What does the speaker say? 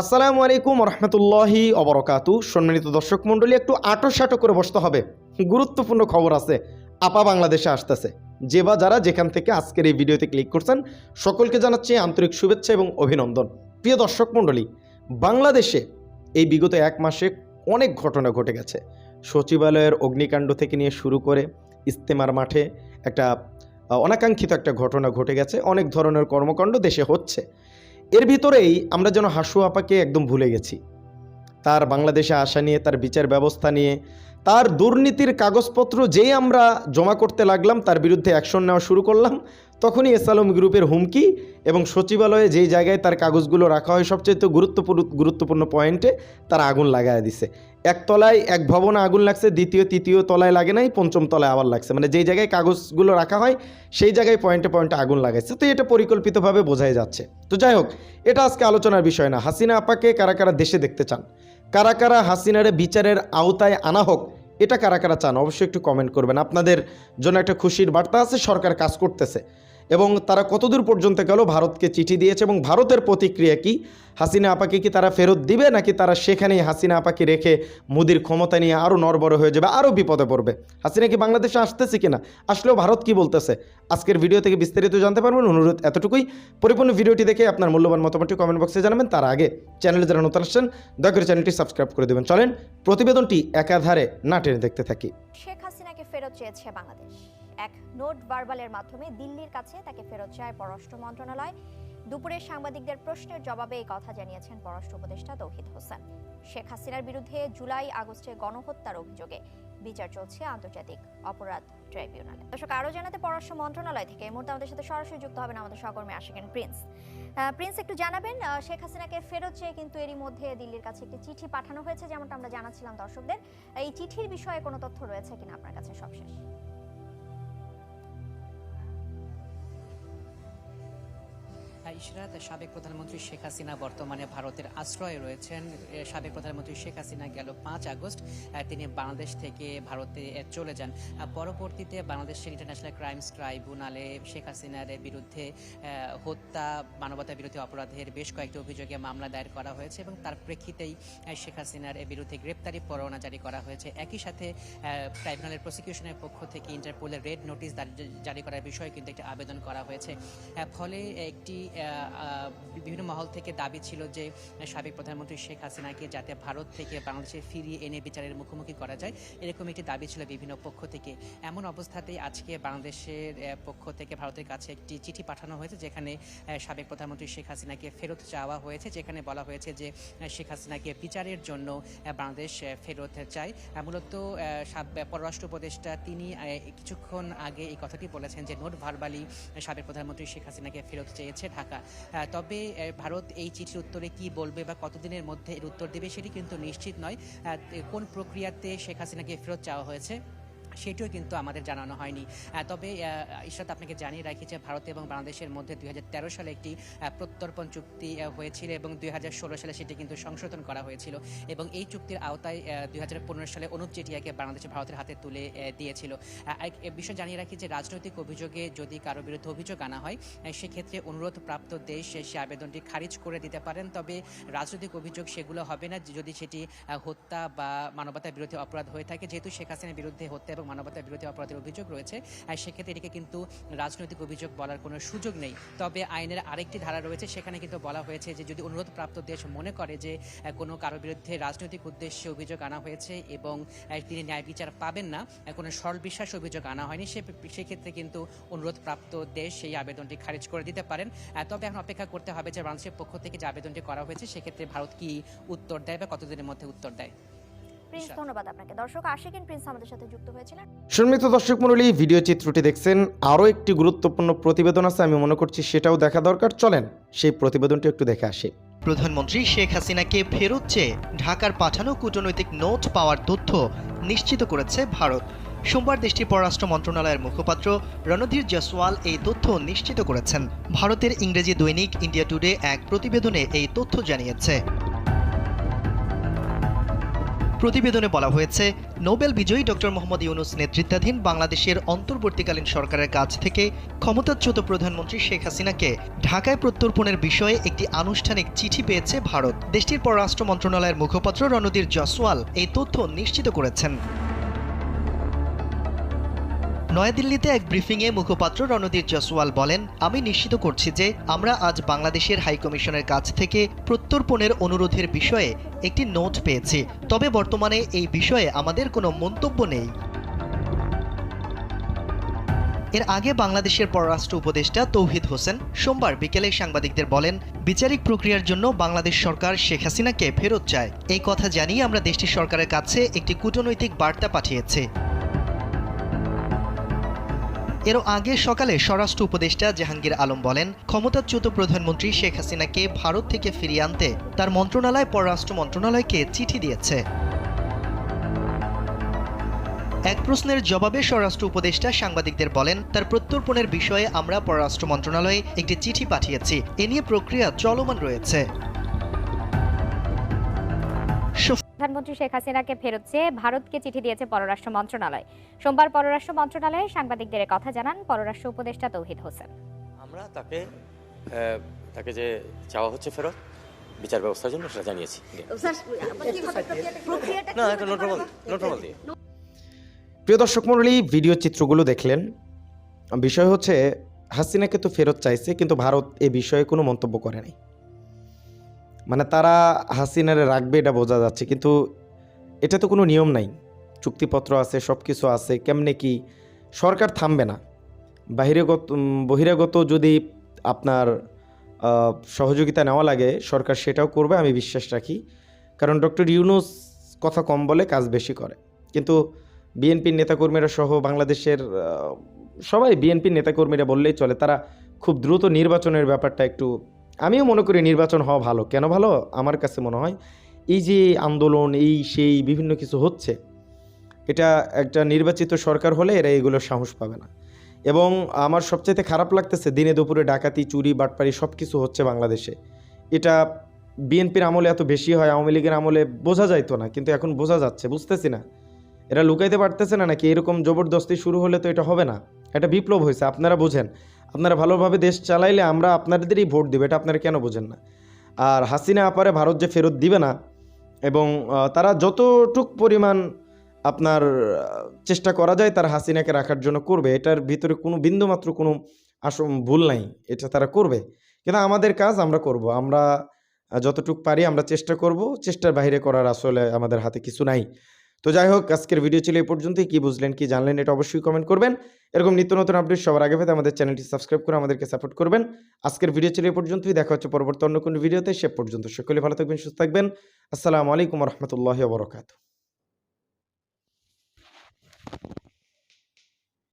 আসসালামু আলাইকুম রহমতুল্লাহি অবরকাতু সম্মানিত দর্শক মণ্ডলী, একটু আটো সাটো করে বসতে হবে। গুরুত্বপূর্ণ খবর আছে, আপা বাংলাদেশে আসতেছে। যে বা যারা যেখান থেকে আজকের এই ভিডিওতে ক্লিক করছেন, সকলকে জানাচ্ছি আন্তরিক শুভেচ্ছা এবং অভিনন্দন। প্রিয় দর্শক মণ্ডলী, বাংলাদেশে এই বিগত এক মাসে অনেক ঘটনা ঘটে গেছে। সচিবালয়ের অগ্নিকাণ্ড থেকে নিয়ে শুরু করে ইস্তেমার মাঠে একটা অনাকাঙ্ক্ষিত একটা ঘটনা ঘটে গেছে। অনেক ধরনের কর্মকাণ্ড দেশে হচ্ছে। এর ভিতরেই আমরা যেন হাসু আপাকে একদম ভুলে গেছি। তার বাংলাদেশে আসা নিয়ে, তার বিচার ব্যবস্থা নিয়ে, তার দুর্নীতির কাগজপত্র যেই আমরা জমা করতে লাগলাম, তার বিরুদ্ধে অ্যাকশন নেওয়া শুরু করলাম। তখনই এসালম গ্রুপের হুমকি এবং সচিবালয়ে যেই জায়গায় তার কাগজগুলো রাখা হয় সবচেয়ে গুরুত্বপূর্ণ গুরুত্বপূর্ণ পয়েন্টে তারা আগুন লাগায় দিছে। এক তলায় এক ভবনে আগুন লাগছে, দ্বিতীয়, তৃতীয় তলায় লাগে নাই, পঞ্চম তলায় আবার লাগছে। মানে যেই জায়গায় কাগজগুলো রাখা হয়, সেই জায়গায় পয়েন্টে পয়েন্টে আগুন লাগাইছে। তো এটা পরিকল্পিতভাবে বোঝাই যাচ্ছে। তো যাই হোক, এটা আজকে আলোচনার বিষয় না। হাসিনা আপাকে কারা কারা দেশে দেখতে চান? কারা কারা হাসিনারে বিচারের আওতায় আনা হোক, এটা কারা কারা চান? অবশ্যই একটু কমেন্ট করবেন। আপনাদের জন্য একটা খুশির বার্তা আছে, সরকার কাজ করতেছে। এবং তারা কতদূর পর্যন্ত গেল, ভারতকে চিঠি দিয়েছে এবং ভারতের প্রতিক্রিয়া কি? হাসিনা আপাকে কি তারা ফেরত দিবে, নাকি তারা সেখানেই হাসিনা আপাকে রেখে মোদির ক্ষমতা নিয়ে আরও নরবর হয়ে যাবে আরও বিপদে পড়বে? হাসিনা কি বাংলাদেশে আসতেছে কিনা? আসলেও ভারত কি বলতেছে? আজকের ভিডিও থেকে বিস্তারিত জানতে পারবেন, অনুরোধ এতটুকুই। পরিপূর্ণ ভিডিওটি দেখে আপনার মূল্যবান মতামতটি কমেন্ট বক্সে জানাবেন, তার আগে চ্যানেলে যারা নতুন আসছেন, দয়া করে চ্যানেলটি সাবস্ক্রাইব করে দেবেন। চলেন, প্রতিবেদনটি একাধারে না টেনে দেখতে থাকি। শেখ হাসিনাকে ফেরত চেয়েছে বাংলাদেশ। এক নোট ভার্বালের মাধ্যমে দিল্লির কাছে তাকে ফেরত চায় পররাষ্ট্র মন্ত্রণালয়। দুপুরে সাংবাদিকদের প্রশ্নের জবাবে এই কথা জানিয়েছেন পররাষ্ট্র উপদেষ্টা তৌহিদ হোসেন। শেখ হাসিনার বিরুদ্ধে জুলাই আগস্টে গণহত্যার অভিযোগে বিচার চলছে আন্তর্জাতিক অপরাধ ট্রাইব্যুনালে। দর্শক, আরও জানাতে পররাষ্ট্র মন্ত্রণালয় থেকে এই মুহূর্তে আমাদের সাথে সরাসরি যুক্ত হবেন আমাদের সহকর্মী আশিকেন প্রিন্স। প্রিন্স, একটু জানাবেন শেখ হাসিনাকে ফেরত চেয়ে কিন্তু এরই মধ্যে দিল্লির কাছে একটি চিঠি পাঠানো হয়েছে, যেমনটা আমরা জানাচ্ছিলাম দর্শকদের। এই চিঠির বিষয়ে কোনো তথ্য রয়েছে কিনা আপনার কাছে সবশেষ? ইশরাত সাবেক প্রধানমন্ত্রী শেখ হাসিনা বর্তমানে ভারতের আশ্রয়ে রয়েছেন। সাবেক প্রধানমন্ত্রী শেখ হাসিনা গেল পাঁচ আগস্ট তিনি বাংলাদেশ থেকে ভারতে চলে যান। পরবর্তীতে বাংলাদেশের ইন্টারন্যাশনাল ক্রাইমস ট্রাইব্যুনালে শেখ হাসিনার বিরুদ্ধে হত্যা মানবতা বিরোধী অপরাধের বেশ কয়েকটি অভিযোগে মামলা দায়ের করা হয়েছে এবং তার প্রেক্ষিতেই শেখ হাসিনার বিরুদ্ধে গ্রেপ্তারি পরোয়ানা জারি করা হয়েছে। একই সাথে ট্রাইব্যুনালের প্রসিকিউশনের পক্ষ থেকে ইন্টারপোলের রেড নোটিশ জারি করার বিষয়ে কিন্তু একটি আবেদন করা হয়েছে। ফলে একটি বিভিন্ন মহল থেকে দাবি ছিল যে সাবেক প্রধানমন্ত্রী শেখ হাসিনাকে যাতে ভারত থেকে বাংলাদেশে ফিরিয়ে এনে বিচারের মুখোমুখি করা যায়, এরকম একটি দাবি ছিল বিভিন্ন পক্ষ থেকে। এমন অবস্থাতেই আজকে বাংলাদেশের পক্ষ থেকে ভারতের কাছে একটি চিঠি পাঠানো হয়েছে, যেখানে সাবেক প্রধানমন্ত্রী শেখ হাসিনাকে ফেরত চাওয়া হয়েছে, যেখানে বলা হয়েছে যে শেখ হাসিনাকে বিচারের জন্য বাংলাদেশ ফেরত চায়। মূলত পররাষ্ট্র উপদেষ্টা তিনি কিছুক্ষণ আগে এই কথাটি বলেছেন যে, নোট ভারবালি সাবেক প্রধানমন্ত্রী শেখ হাসিনাকে ফেরত চেয়েছে ঢাকা। আহ, তবে ভারত এই চিঠির উত্তরে কি বলবে বা কতদিনের মধ্যে এর উত্তর দেবে সেটি কিন্তু নিশ্চিত নয়। কোন প্রক্রিয়াতে শেখ হাসিনাকে ফেরত চাওয়া হয়েছে? সেটিও কিন্তু আমাদের জানানো হয়নি। তবে ঈশ্বর আপনাকে জানিয়ে রাখি যে ভারত এবং বাংলাদেশের মধ্যে দুই হাজার তেরো সালে একটি প্রত্যর্পণ চুক্তি হয়েছিল এবং দু হাজার ষোলো সালে সেটি কিন্তু সংশোধন করা হয়েছিল এবং এই চুক্তির আওতায় দুই হাজার পনেরো সালে অনুপ চেটিয়াকে বাংলাদেশ ভারতের হাতে তুলে দিয়েছিল। বিষয় জানিয়ে রাখি যে রাজনৈতিক অভিযোগে যদি কারও বিরুদ্ধে অভিযোগ আনা হয় সেক্ষেত্রে অনুরোধপ্রাপ্ত দেশ সে আবেদনটি খারিজ করে দিতে পারেন, তবে রাজনৈতিক অভিযোগ সেগুলো হবে না। যদি সেটি হত্যা বা মানবতা বিরোধী অপরাধ হয়ে থাকে, যেহেতু শেখ হাসিনার বিরুদ্ধে হত্যা এবং মানবতা বিরোধী অপরাধের অভিযোগ রয়েছে সেক্ষেত্রে এটিকে কিন্তু রাজনৈতিক অভিযোগ বলার কোনো সুযোগ নেই। তবে আইনের আরেকটি ধারা রয়েছে, সেখানে কিন্তু বলা হয়েছে যে, যদি অনুরোধপ্রাপ্ত দেশ মনে করে যে কোনো কারও বিরুদ্ধে রাজনৈতিক উদ্দেশ্যে অভিযোগ আনা হয়েছে এবং তিনি ন্যায় বিচার পাবেন না কোনো সরল বিশ্বাস অভিযোগ আনা হয়নি, সে, সেক্ষেত্রে কিন্তু অনুরোধপ্রাপ্ত দেশ সেই আবেদনটি খারিজ করে দিতে পারেন। তবে এখন অপেক্ষা করতে হবে যে, বাংলাদেশের পক্ষ থেকে যে আবেদনটি করা হয়েছে, সেক্ষেত্রে ভারত কি উত্তর দেয় বা কতদিনের মধ্যে উত্তর দেয়? প্রিন্স। ধন্যবাদ আপনাকে। দর্শক আশিকিন প্রিন্স আমাদের সাথে যুক্ত হয়েছিলেন। সম্মিলিত দর্শক মণ্ডলী ভিডিও চিত্রটি দেখছেন। আরও একটি গুরুত্বপূর্ণ প্রতিবেদন আছে আমি মনে করছি সেটাও দেখা দরকার। চলেন সেই প্রতিবেদনটি একটু দেখে আসি। প্রধানমন্ত্রী শেখ হাসিনাকে ফেরত চেয়ে ঢাকার পাঠানো কূটনৈতিক নোট পাওয়ার তথ্য নিশ্চিত করেছে ভারত। সোমবার দেশটির পররাষ্ট্র মন্ত্রণালয়ের মুখপাত্র রণধীর জসওয়াল এই তথ্য নিশ্চিত করেছেন। ভারতের ইংরেজি দৈনিক ইন্ডিয়া টুডে এক প্রতিবেদনে এই তথ্য জানিয়েছে। প্রতিবেদনে বলা হয়েছে, নোবেল বিজয়ী ডক্টর মোহাম্মদ ইউনুস নেতৃত্বাধীন বাংলাদেশের অন্তর্বর্তীকালীন সরকারের কাছ থেকে ক্ষমতাচ্যুত প্রধানমন্ত্রী শেখ হাসিনাকে ঢাকায় প্রত্যর্পণের বিষয়ে একটি আনুষ্ঠানিক চিঠি পেয়েছে ভারত। দেশটির পররাষ্ট্র মন্ত্রণালয়ের মুখপাত্র রণধীর জসওয়াল এই তথ্য নিশ্চিত করেছেন। নয়াদিল্লিতে এক ব্রিফিংয়ে মুখপাত্র রণধীর জসওয়াল বলেন, আমি নিশ্চিত করছি যে আমরা আজ বাংলাদেশের হাইকমিশনের কাছ থেকে প্রত্যর্পণের অনুরোধের বিষয়ে একটি নোট পেয়েছি। তবে বর্তমানে এই বিষয়ে আমাদের কোনো মন্তব্য নেই। এর আগে বাংলাদেশের পররাষ্ট্র উপদেষ্টা তৌহিদ হোসেন সোমবার বিকেলে সাংবাদিকদের বলেন, বিচারিক প্রক্রিয়ার জন্য বাংলাদেশ সরকার শেখ হাসিনাকে ফেরত চায়। এই কথা জানিয়ে আমরা দেশটির সরকারের কাছে একটি কূটনৈতিক বার্তা পাঠিয়েছি। এরও আগে সকালে স্বরাষ্ট্র উপদেষ্টা জাহাঙ্গীর আলম বলেন, ক্ষমতাচ্যুত প্রধানমন্ত্রী শেখ হাসিনাকে ভারত থেকে ফিরিয়ে আনতে তার মন্ত্রণালয় পররাষ্ট্র মন্ত্রণালয়কে চিঠি দিয়েছে। এক প্রশ্নের জবাবে স্বরাষ্ট্র উপদেষ্টা সাংবাদিকদের বলেন, তার প্রত্যর্পণের বিষয়ে আমরা পররাষ্ট্র মন্ত্রণালয়ে একটি চিঠি পাঠিয়েছি। এ নিয়ে প্রক্রিয়া চলমান রয়েছে। প্রধানমন্ত্রী শেখ হাসিনাকে ফেরত চেয়ে ভারতকে চিঠি দিয়েছে পররাষ্ট্র মন্ত্রণালয়। সোমবার পররাষ্ট্র মন্ত্রণালয়ে সাংবাদিকদের কথা জানান পররাষ্ট্র উপদেষ্টা তৌহিদ হোসেন। আমরা তাকে তাকে যে চাওয়া হচ্ছে ফেরত বিচার ব্যবস্থার জন্য সেটা জানিয়েছি। না দিয়ে। প্রিয় দর্শক মণ্ডলী ভিডিও চিত্রগুলো দেখলেন। বিষয় হচ্ছে হাসিনাকে তো ফেরত চাইছে কিন্তু ভারত এ বিষয়ে কোনো মন্তব্য করে নাই। মানে তারা হাসিনারে রাখবে এটা বোঝা যাচ্ছে, কিন্তু এটা তো কোনো নিয়ম নাই। চুক্তিপত্র আছে সব কিছু আছে, কেমনে কি? সরকার থামবে না। বাহিরাগত বহিরাগত যদি আপনার সহযোগিতা নেওয়া লাগে, সরকার সেটাও করবে, আমি বিশ্বাস রাখি। কারণ ডক্টর ইউনুস কথা কম বলে কাজ বেশি করে। কিন্তু বিএনপির নেতাকর্মীরা সহ বাংলাদেশের সবাই বিএনপির নেতাকর্মীরা বললেই চলে, তারা খুব দ্রুত নির্বাচনের ব্যাপারটা একটু আমিও মনে করি নির্বাচন হওয়া ভালো। কেন ভালো? আমার কাছে মনে হয় এই যে আন্দোলন, এই সেই বিভিন্ন কিছু হচ্ছে, এটা একটা নির্বাচিত সরকার হলে এরা এগুলো সাহস পাবে না। এবং আমার সবচাইতে খারাপ লাগতেছে, দিনে দুপুরে ডাকাতি, চুরি বাটপারি সব কিছু হচ্ছে বাংলাদেশে। এটা বিএনপির আমলে এত বেশি হয়, আওয়ামী লীগের আমলে বোঝা যাইতো না, কিন্তু এখন বোঝা যাচ্ছে, বুঝতেছি না। এরা লুকাইতে পারতেছে না নাকি? এরকম জবরদস্তি শুরু হলে তো এটা হবে না। এটা বিপ্লব হয়েছে, আপনারা বোঝেন। আপনারা ভালোভাবে দেশ চালাইলে আমরা আপনাদেরই ভোট দেবো, এটা আপনারা কেন বোঝেন না? আর হাসিনা আপারে ভারত যে ফেরত দিবে না, এবং তারা যতটুক পরিমাণ আপনার চেষ্টা করা যায় তারা হাসিনাকে রাখার জন্য করবে, এটার ভিতরে কোনো বিন্দুমাত্র কোনো আসম ভুল নাই, এটা তারা করবে। কিন্তু আমাদের কাজ আমরা করব, আমরা যতটুক পারি আমরা চেষ্টা করব, চেষ্টার বাইরে করার আসলে আমাদের হাতে কিছু নাই। তো যাই হোক আজকের ভিডিও ছিল এই পর্যন্তই। কি বুঝলেন, কি জানলেন, এটা অবশ্যই কমেন্ট করবেন। এরকম নিত্য নতুন আপডেট সবার আগে পেতে আমাদের চ্যানেলটি সাবস্ক্রাইব করে আমাদেরকে সাপোর্ট করবেন। আজকের ভিডিও ছিল এই পর্যন্তই। দেখা হচ্ছে পরবর্তী অন্য কোনো ভিডিওতে সে পর্যন্ত সকলে ভালো থাকবেন, সুস্থ থাকবেন। আসসালামু আলাইকুম রহমতুল্লাহ বরকাত